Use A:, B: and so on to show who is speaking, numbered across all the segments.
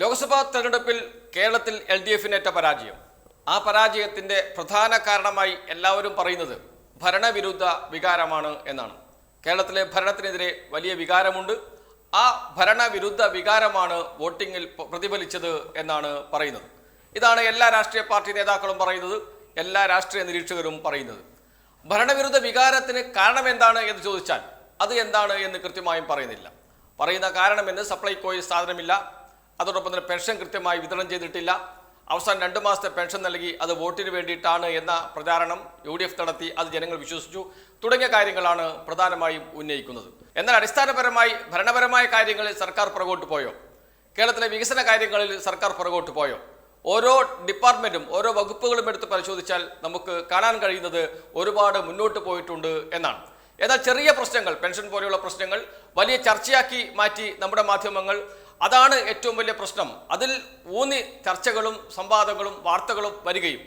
A: ലോക്സഭാ തെരഞ്ഞെടുപ്പിൽ കേരളത്തിൽ L D എഫിനേറ്റ പരാജയം. ആ പരാജയത്തിന്റെ പ്രധാന കാരണമായി എല്ലാവരും പറയുന്നത് ഭരണവിരുദ്ധ വികാരമാണ് എന്നാണ്. കേരളത്തിലെ ഭരണത്തിനെതിരെ വലിയ വികാരമുണ്ട്. ആ ഭരണവിരുദ്ധ വികാരമാണ് വോട്ടിങ്ങിൽ പ്രതിഫലിച്ചത് എന്നാണ് പറയുന്നത്. ഇതാണ് എല്ലാ രാഷ്ട്രീയ പാർട്ടി നേതാക്കളും പറയുന്നത് എല്ലാ രാഷ്ട്രീയ നിരീക്ഷകരും പറയുന്നത്. ഭരണവിരുദ്ധ വികാരത്തിന് കാരണം എന്താണ് എന്ന് ചോദിച്ചാൽ അത് എന്താണ് എന്ന് കൃത്യമായും പറയുന്നില്ല. പറയുന്ന കാരണമെന്ന് സപ്ലൈകോയിൽ സാധനമില്ല. അതോടൊപ്പം തന്നെ പെൻഷൻ കൃത്യമായി വിതരണം ചെയ്തിട്ടില്ല. അവസാനം രണ്ട് മാസത്തെ പെൻഷൻ നൽകി അത് വോട്ടിന് വേണ്ടിയിട്ടാണ് എന്ന പ്രചാരണം യു ഡി എഫ് നടത്തി. അത് ജനങ്ങൾ വിശ്വസിച്ചു. തുടങ്ങിയ കാര്യങ്ങളാണ് പ്രധാനമായും ഉന്നയിക്കുന്നത്. എന്നാൽ അടിസ്ഥാനപരമായി ഭരണപരമായ കാര്യങ്ങളിൽ സർക്കാർ പുറകോട്ട് പോയോ? കേരളത്തിലെ വികസന കാര്യങ്ങളിൽ സർക്കാർ പുറകോട്ട് പോയോ? ഓരോ ഡിപ്പാർട്ട്മെന്റും ഓരോ വകുപ്പുകളും എടുത്ത് പരിശോധിച്ചാൽ നമുക്ക് കാണാൻ കഴിയുന്നത് ഒരുപാട് മുന്നോട്ട് പോയിട്ടുണ്ട് എന്നാണ്. എന്നാൽ ചെറിയ പ്രശ്നങ്ങൾ പെൻഷൻ പോലെയുള്ള പ്രശ്നങ്ങൾ വലിയ ചർച്ചയാക്കി മാറ്റി നമ്മുടെ മാധ്യമങ്ങൾ അതാണ് ഏറ്റവും വലിയ പ്രശ്നം. അതിൽ ഊന്നി ചർച്ചകളും സംവാദങ്ങളും വാർത്തകളും വരികയും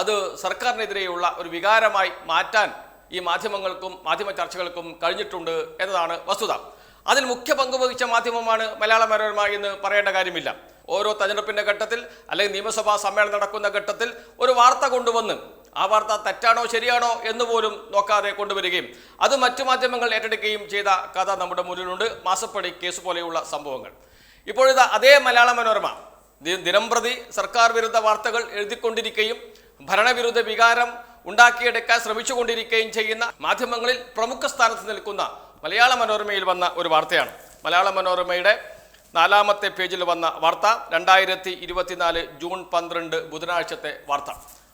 A: അത് സർക്കാരിനെതിരെയുള്ള ഒരു വികാരമായി മാറ്റാൻ ഈ മാധ്യമങ്ങൾക്കും മാധ്യമ ചർച്ചകൾക്കും കഴിഞ്ഞിട്ടുണ്ട് എന്നതാണ് വസ്തുത. അതിൽ മുഖ്യ പങ്ക് വഹിച്ച മാധ്യമമാണ് മലയാള മനോരമ എന്ന് പറയേണ്ട കാര്യമില്ല. ഓരോ തെരഞ്ഞെടുപ്പിന്റെ ഘട്ടത്തിൽ അല്ലെങ്കിൽ നിയമസഭാ സമ്മേളനം നടക്കുന്ന ഘട്ടത്തിൽ ഒരു വാർത്ത കൊണ്ടുവന്ന് ആ വാർത്ത തെറ്റാണോ ശരിയാണോ എന്ന് പോലും നോക്കാതെ കൊണ്ടുവരികയും അത് മറ്റു മാധ്യമങ്ങൾ ഏറ്റെടുക്കുകയും ചെയ്ത കഥ നമ്മുടെ മുന്നിലുണ്ട്. മാസപ്പടി കേസ് പോലെയുള്ള സംഭവങ്ങൾ. ഇപ്പോഴിതാ അതേ മലയാള മനോരമ. ദിനം ദിനംപ്രതി സർക്കാർ വിരുദ്ധ വാർത്തകൾ എഴുതിക്കൊണ്ടിരിക്കുകയും ഭരണവിരുദ്ധ വികാരം ഉണ്ടാക്കിയെടുക്കാൻ ശ്രമിച്ചുകൊണ്ടിരിക്കുകയും ചെയ്യുന്ന മാധ്യമങ്ങളിൽ പ്രമുഖ സ്ഥാനത്ത് നിൽക്കുന്ന മലയാള മനോരമയിൽ വന്ന ഒരു വാർത്തയാണ്. മലയാള മനോരമയുടെ നാലാമത്തെ പേജിൽ വന്ന വാർത്ത രണ്ടായിരത്തി ഇരുപത്തിനാല് ജൂൺ പന്ത്രണ്ട് ബുധനാഴ്ചത്തെ വാർത്ത.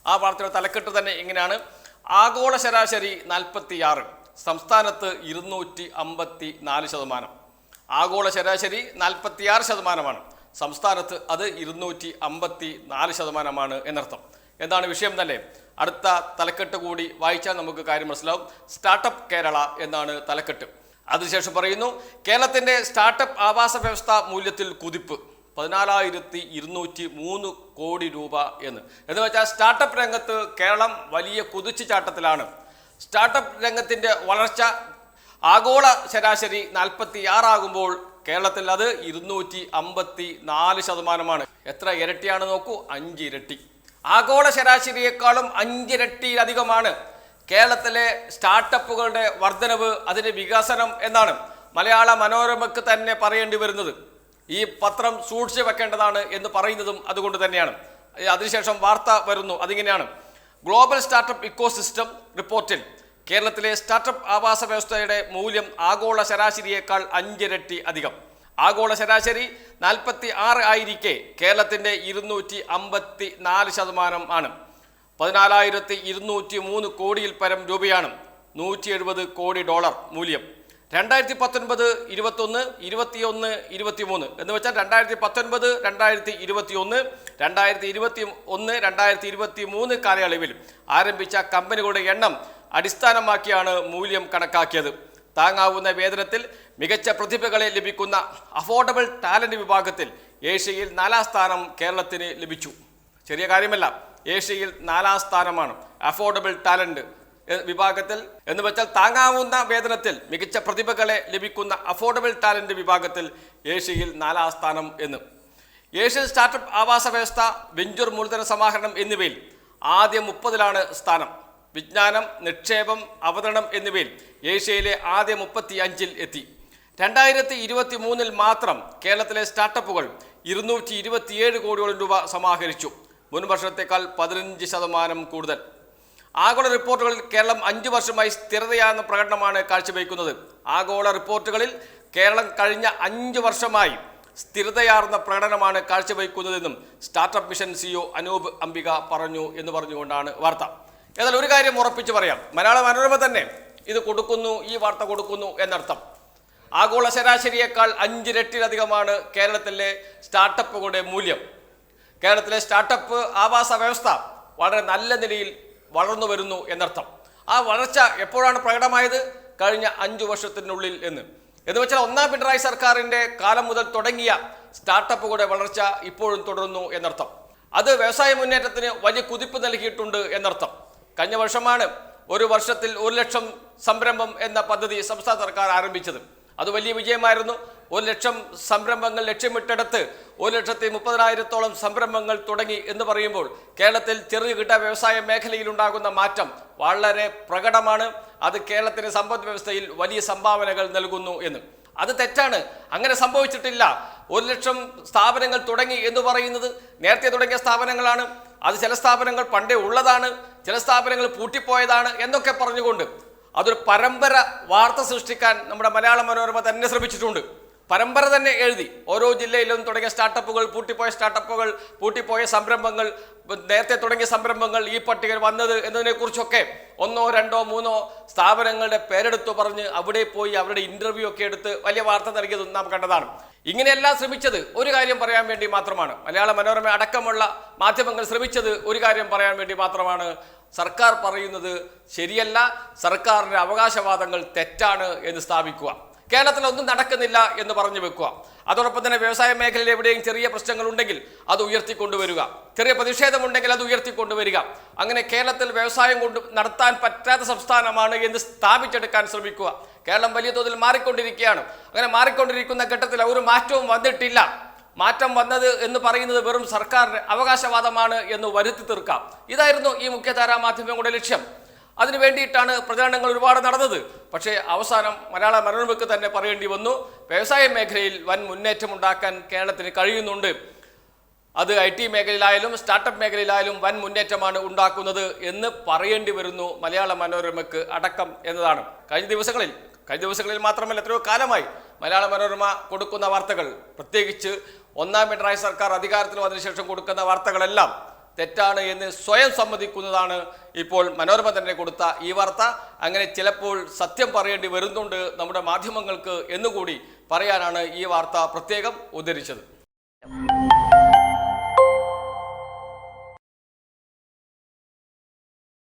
A: ആ വാർത്തയുടെ തലക്കെട്ട് തന്നെ ഇങ്ങനെയാണ്. ആഗോള ശരാശരി നാൽപ്പത്തിയാറ് സംസ്ഥാനത്ത് ഇരുന്നൂറ്റി അമ്പത്തി നാല് ശതമാനം. ആഗോള ശരാശരി നാൽപ്പത്തിയാറ് ശതമാനമാണ്. സംസ്ഥാനത്ത് അത് ഇരുന്നൂറ്റി അമ്പത്തി നാല് ശതമാനമാണ് എന്നർത്ഥം. എന്താണ് വിഷയം തന്നെ? അടുത്ത തലക്കെട്ട് കൂടി വായിച്ചാൽ നമുക്ക് കാര്യം മനസ്സിലാവും. സ്റ്റാർട്ടപ്പ് കേരള എന്നാണ് തലക്കെട്ട്. അതിനുശേഷം പറയുന്നു കേരളത്തിന്റെ സ്റ്റാർട്ടപ്പ് ആവാസ വ്യവസ്ഥ മൂല്യത്തിൽ കുതിപ്പ്. പതിനാലായിരത്തി ഇരുന്നൂറ്റി മൂന്ന് കോടി രൂപ എന്ന്. എന്ന് വെച്ചാൽ സ്റ്റാർട്ടപ്പ് രംഗത്ത് കേരളം വലിയ കുതിച്ചു ചാട്ടത്തിലാണ് സ്റ്റാർട്ടപ്പ് രംഗത്തിന്റെ വളർച്ച ആഗോള ശരാശരി നാൽപ്പത്തി ആറാകുമ്പോൾ കേരളത്തിൽ അത് ഇരുന്നൂറ്റി അമ്പത്തി നാല് ശതമാനമാണ്. എത്ര ഇരട്ടിയാണ് നോക്കൂ അഞ്ചിരട്ടി. ആഗോള ശരാശരിയേക്കാളും അഞ്ചിരട്ടിയിലധികമാണ്. കേരളത്തിലെ സ്റ്റാർട്ടപ്പുകളുടെ വർധനവ് അതിന്റെ വികസനം എന്നാണ് മലയാള മനോരമയ്ക്ക് തന്നെ പറയേണ്ടി വരുന്നത്. ഈ പത്രം സൂക്ഷിച്ചു വെക്കേണ്ടതാണ് എന്ന് പറയുന്നതും അതുകൊണ്ട് തന്നെയാണ്. അതിനുശേഷം വാർത്ത വരുന്നു അതിങ്ങനെയാണ്. ഗ്ലോബൽ സ്റ്റാർട്ടപ്പ് ഇക്കോസിസ്റ്റം റിപ്പോർട്ടിൽ കേരളത്തിലെ സ്റ്റാർട്ടപ്പ് ആവാസ വ്യവസ്ഥയുടെ മൂല്യം ആഗോള ശരാശരിയേക്കാൾ അഞ്ചിരട്ടി അധികം. ആഗോള ശരാശരി നാൽപ്പത്തി ആറ് ആയിരിക്കെ കേരളത്തിന്റെ ഇരുന്നൂറ്റി അമ്പത്തി നാല് ശതമാനം ആണ്. പതിനാലായിരത്തി ഇരുന്നൂറ്റി മൂന്ന് കോടിയിൽ പരം രൂപയാണ് നൂറ്റി എഴുപത് കോടി ഡോളർ മൂല്യം. രണ്ടായിരത്തി പത്തൊൻപത് ഇരുപത്തൊന്ന് ഇരുപത്തിയൊന്ന് ഇരുപത്തിമൂന്ന് എന്ന് വെച്ചാൽ രണ്ടായിരത്തി പത്തൊൻപത് രണ്ടായിരത്തി ഇരുപത്തി ഒന്ന് രണ്ടായിരത്തി ഇരുപത്തി ഒന്ന് രണ്ടായിരത്തി ഇരുപത്തി മൂന്ന് കാലയളവിൽ ആരംഭിച്ച കമ്പനികളുടെ എണ്ണം അടിസ്ഥാനമാക്കിയാണ് മൂല്യം കണക്കാക്കിയത്. താങ്ങാവുന്ന വേതനത്തിൽ മികച്ച പ്രതിഭകളെ ലഭിക്കുന്ന അഫോർഡബിൾ ടാലന്റ് വിഭാഗത്തിൽ ഏഷ്യയിൽ നാലാം സ്ഥാനം കേരളത്തിന് ലഭിച്ചു. ചെറിയ കാര്യമല്ല ഏഷ്യയിൽ നാലാം സ്ഥാനമാണ് അഫോർഡബിൾ ടാലന്റ് വിഭാഗത്തിൽ. എന്ന് വെച്ചാൽ താങ്ങാവുന്ന വേതനത്തിൽ മികച്ച പ്രതിഭകളെ ലഭിക്കുന്ന അഫോർഡബിൾ ടാലന്റ് വിഭാഗത്തിൽ ഏഷ്യയിൽ നാലാം സ്ഥാനം എന്ന്. ഏഷ്യൻ സ്റ്റാർട്ടപ്പ് ആവാസ വ്യവസ്ഥ വെഞ്ചർ മൂലധന സമാഹരണം എന്നിവയിൽ ആദ്യ മുപ്പതിലാണ് സ്ഥാനം. വിജ്ഞാനം നിക്ഷേപം അവതരണം എന്നിവയിൽ ഏഷ്യയിലെ ആദ്യ മുപ്പത്തി അഞ്ചിൽ എത്തി. രണ്ടായിരത്തി ഇരുപത്തി മൂന്നിൽ മാത്രം കേരളത്തിലെ സ്റ്റാർട്ടപ്പുകൾ ഇരുന്നൂറ്റി ഇരുപത്തിയേഴ് കോടിയോളം രൂപ സമാഹരിച്ചു. മുൻ വർഷത്തേക്കാൾ പതിനഞ്ച് ശതമാനം കൂടുതൽ. ആഗോള റിപ്പോർട്ടുകളിൽ കേരളം അഞ്ച് വർഷമായി സ്ഥിരതയാർന്ന പ്രകടനമാണ് കാഴ്ചവെക്കുന്നത്. ആഗോള റിപ്പോർട്ടുകളിൽ കേരളം കഴിഞ്ഞ അഞ്ച് വർഷമായി സ്ഥിരതയാർന്ന പ്രകടനമാണ് കാഴ്ചവെക്കുന്നതെന്നും startup mission CEO Anoop Ambika പറഞ്ഞു എന്ന് പറഞ്ഞുകൊണ്ടാണ് വാർത്ത. എന്നാൽ ഒരു കാര്യം ഉറപ്പിച്ച് പറയാം. മലയാള മനോരമ തന്നെ ഇത് കൊടുക്കുന്നു ഈ വാർത്ത കൊടുക്കുന്നു എന്നർത്ഥം. ആഗോള ശരാശരിയേക്കാൾ അഞ്ചിരട്ടിലധികമാണ് കേരളത്തിലെ സ്റ്റാർട്ടപ്പുകളുടെ മൂല്യം. കേരളത്തിലെ സ്റ്റാർട്ടപ്പ് ആവാസ വ്യവസ്ഥ വളരെ നല്ല നിലയിൽ വളർന്നു വരുന്നു എന്നർത്ഥം. ആ വളർച്ച എപ്പോഴാണ് പ്രകടമായത്? കഴിഞ്ഞ അഞ്ചു വർഷത്തിനുള്ളിൽ എന്ന്. എന്ന് വെച്ചാൽ ഒന്നാം പിണറായി സർക്കാരിന്റെ കാലം മുതൽ തുടങ്ങിയ സ്റ്റാർട്ടപ്പുകളുടെ വളർച്ച ഇപ്പോഴും തുടരുന്നു എന്നർത്ഥം. അത് വ്യവസായ മുന്നേറ്റത്തിന് വലിയ കുതിപ്പ് നൽകിയിട്ടുണ്ട് എന്നർത്ഥം. കഴിഞ്ഞ വർഷമാണ് ഒരു വർഷത്തിൽ ഒരു ലക്ഷം സംരംഭം എന്ന പദ്ധതി സംസ്ഥാന സർക്കാർ ആരംഭിച്ചത്. അത് വലിയ വിജയമായിരുന്നു. ഒരു ലക്ഷം സംരംഭങ്ങൾ ലക്ഷ്യമിട്ടെടുത്ത് ഒരു ലക്ഷത്തി മുപ്പതിനായിരത്തോളം സംരംഭങ്ങൾ തുടങ്ങി എന്ന് പറയുമ്പോൾ കേരളത്തിൽ ചെറുകിട വ്യവസായ മേഖലയിൽ ഉണ്ടാകുന്ന മാറ്റം വളരെ പ്രകടമാണ്. അത് കേരളത്തിന്റെ സമ്പദ് വ്യവസ്ഥയിൽ വലിയ സംഭാവനകൾ നൽകുന്നു എന്ന്. അത് തെറ്റാണ്. അങ്ങനെ സംഭവിച്ചിട്ടില്ല. ഒരു ലക്ഷം സ്ഥാപനങ്ങൾ തുടങ്ങി എന്ന് പറയുന്നത് നേരത്തെ തുടങ്ങിയ സ്ഥാപനങ്ങളാണ്. അത് ചില സ്ഥാപനങ്ങൾ പണ്ടേ ഉള്ളതാണ്. ചില സ്ഥാപനങ്ങൾ പൂട്ടിപ്പോയതാണ് എന്നൊക്കെ പറഞ്ഞുകൊണ്ട് അതൊരു പരമ്പര വാർത്ത സൃഷ്ടിക്കാൻ നമ്മുടെ മലയാള മനോരമ തന്നെ ശ്രമിച്ചിട്ടുണ്ട്. പരമ്പര തന്നെ എഴുതി. ഓരോ ജില്ലയിലും തുടങ്ങിയ സ്റ്റാർട്ടപ്പുകൾ പൂട്ടിപ്പോയ സ്റ്റാർട്ടപ്പുകൾ പൂട്ടിപ്പോയ സംരംഭങ്ങൾ നേരത്തെ തുടങ്ങിയ സംരംഭങ്ങൾ ഈ പട്ടികയിൽ വന്നത് എന്നതിനെക്കുറിച്ചൊക്കെ ഒന്നോ രണ്ടോ മൂന്നോ സ്ഥാപനങ്ങളുടെ പേരെടുത്തു പറഞ്ഞ് അവിടെ പോയി അവരുടെ ഇന്റർവ്യൂ ഒക്കെ എടുത്ത് വലിയ വാർത്ത നൽകിയതും നാം കണ്ടതാണ്. ഇങ്ങനെയെല്ലാം ശ്രമിച്ചത് ഒരു കാര്യം പറയാൻ വേണ്ടി മാത്രമാണ്. മലയാള മനോരമ അടക്കമുള്ള മാധ്യമങ്ങൾ ശ്രമിച്ചത് ഒരു കാര്യം പറയാൻ വേണ്ടി മാത്രമാണ്. സർക്കാർ പറയുന്നത് ശരിയല്ല. സർക്കാരിന്റെ അവകാശവാദങ്ങൾ തെറ്റാണ് എന്ന് സ്ഥാപിക്കുക. കേരളത്തിൽ ഒന്നും നടക്കുന്നില്ല എന്ന് പറഞ്ഞു വെക്കുക. അതോടൊപ്പം തന്നെ വ്യവസായ മേഖലയിൽ എവിടെയും ചെറിയ പ്രശ്നങ്ങൾ ഉണ്ടെങ്കിൽ അത് ഉയർത്തിക്കൊണ്ടുവരിക. ചെറിയ പ്രതിഷേധമുണ്ടെങ്കിൽ അത് ഉയർത്തിക്കൊണ്ടുവരിക. അങ്ങനെ കേരളത്തിൽ വ്യവസായം കൊണ്ട് നടത്താൻ പറ്റാത്ത സംസ്ഥാനമാണ് എന്ന് സ്ഥാപിച്ചെടുക്കാൻ ശ്രമിക്കുക. കേരളം വലിയ തോതിൽ മാറിക്കൊണ്ടിരിക്കുകയാണ്. അങ്ങനെ മാറിക്കൊണ്ടിരിക്കുന്ന ഘട്ടത്തിൽ ഒരു മാറ്റവും വന്നിട്ടില്ല. മാറ്റം വന്നത് എന്ന് പറയുന്നത് വെറും സർക്കാരിന് അവകാശവാദമാണ് എന്ന് വരുത്തി തീർക്കാം. ഇതായിരുന്നു ഈ മുഖ്യധാരാ മാധ്യമങ്ങളുടെ ലക്ഷ്യം. അതിനു വേണ്ടിയിട്ടാണ് പ്രചരണങ്ങൾ ഒരുപാട് നടന്നത്. പക്ഷേ അവസാനം മലയാള മനോരമയ്ക്ക് തന്നെ പറയേണ്ടി വന്നു. വ്യവസായ മേഖലയിൽ വൻ മുന്നേറ്റം ഉണ്ടാക്കാൻ കേരളത്തിന് കഴിയുന്നുണ്ട്. അത് ഐ ടി മേഖലയിലായാലും സ്റ്റാർട്ടപ്പ് മേഖലയിലായാലും വൻ മുന്നേറ്റമാണ് ഉണ്ടാക്കുന്നത് എന്ന് പറയേണ്ടി വരുന്നു മലയാള മനോരമയ്ക്ക് അടക്കം എന്നതാണ്. കഴിഞ്ഞ ദിവസങ്ങളിൽ കഴിഞ്ഞ ദിവസങ്ങളിൽ മാത്രമല്ല എത്രയോ കാലമായി മലയാള മനോരമ കൊടുക്കുന്ന വാർത്തകൾ. പ്രത്യേകിച്ച് ഒന്നാം പിണറായി സർക്കാർ അധികാരത്തിൽ വന്നതിന് ശേഷം കൊടുക്കുന്ന വാർത്തകളെല്ലാം തെറ്റാണ് എന്ന് സ്വയം സമ്മതിക്കുന്നതാണ് ഇപ്പോൾ മനോരമ തന്നെ കൊടുത്ത ഈ വാർത്ത. അങ്ങനെ ചിലപ്പോൾ സത്യം പറയേണ്ടി വരുന്നുണ്ട് നമ്മുടെ മാധ്യമങ്ങൾക്ക് എന്നുകൂടി പറയാനാണ് ഈ വാർത്ത പ്രത്യേകം ഉദ്ധരിച്ചത്.